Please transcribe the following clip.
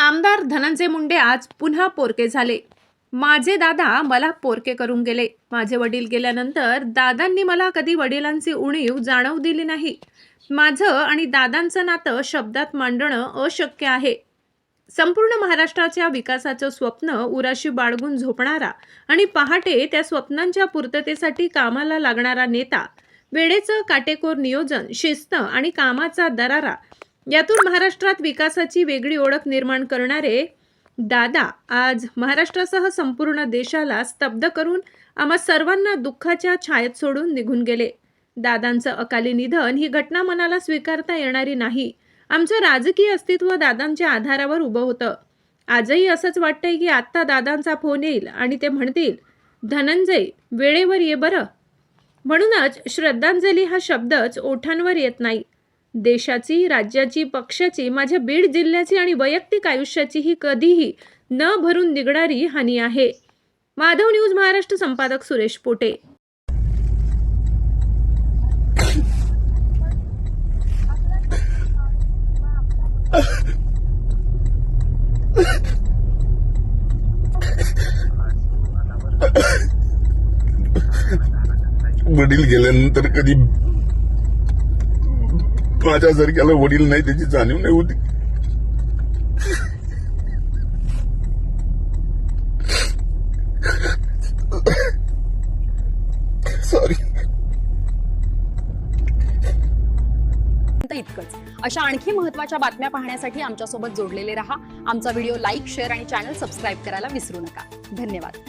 आमदार धनंजय मुंडे आज पुन्हा पोरके झाले. माझे दादा मला पोरके करून गेले. माझे वडील गेल्यानंतर दादांनी मला कधी वडिलांची उणीव जाणवू दिली नाही. माझं आणि दादांचं नातं शब्दात मांडणं अशक्य आहे. संपूर्ण महाराष्ट्राच्या विकासाचं स्वप्न उराशी बाळगून झोपणारा आणि पहाटे त्या स्वप्नांच्या पूर्ततेसाठी कामाला लागणारा नेता वेळेचं काटेकोर नियोजन शिस्त आणि कामाचा दरारा यातून महाराष्ट्रात विकासाची वेगळी ओळख निर्माण करणारे दादा आज महाराष्ट्रासह संपूर्ण देशाला स्तब्ध करून आम्हा सर्वांना दुःखाच्या छायेत सोडून निघून गेले. दादांचं अकाली निधन ही घटना मनाला स्वीकारता येणारी नाही. आमचं राजकीय अस्तित्व दादांच्या आधारावर उभं होतं. आजही असंच वाटतंय की आत्ता दादांचा फोन येईल आणि ते म्हणतील धनंजय वेळेवर ये बरं. म्हणूनच श्रद्धांजली हा शब्दच ओठांवर येत नाही. देशाची राज्याची पक्षाची माझ्या बीड जिल्ह्याची आणि वैयक्तिक आयुष्याची ही कधीही न भरून निघणारी हानी आहे. माधव न्यूज महाराष्ट्र संपादक सुरेश पोटे. वडील गेल्यानंतर कधी माझ्यासारख्याला वडील नाही त्याची जाणीव नाही होती. सॉरी इतकंच. अशा आणखी महत्त्वाच्या बातम्या पाहण्यासाठी आमच्यासोबत जोडलेले रहा. आमचा व्हिडिओ लाईक शेअर आणि चॅनल सबस्क्राईब करायला विसरू नका. धन्यवाद.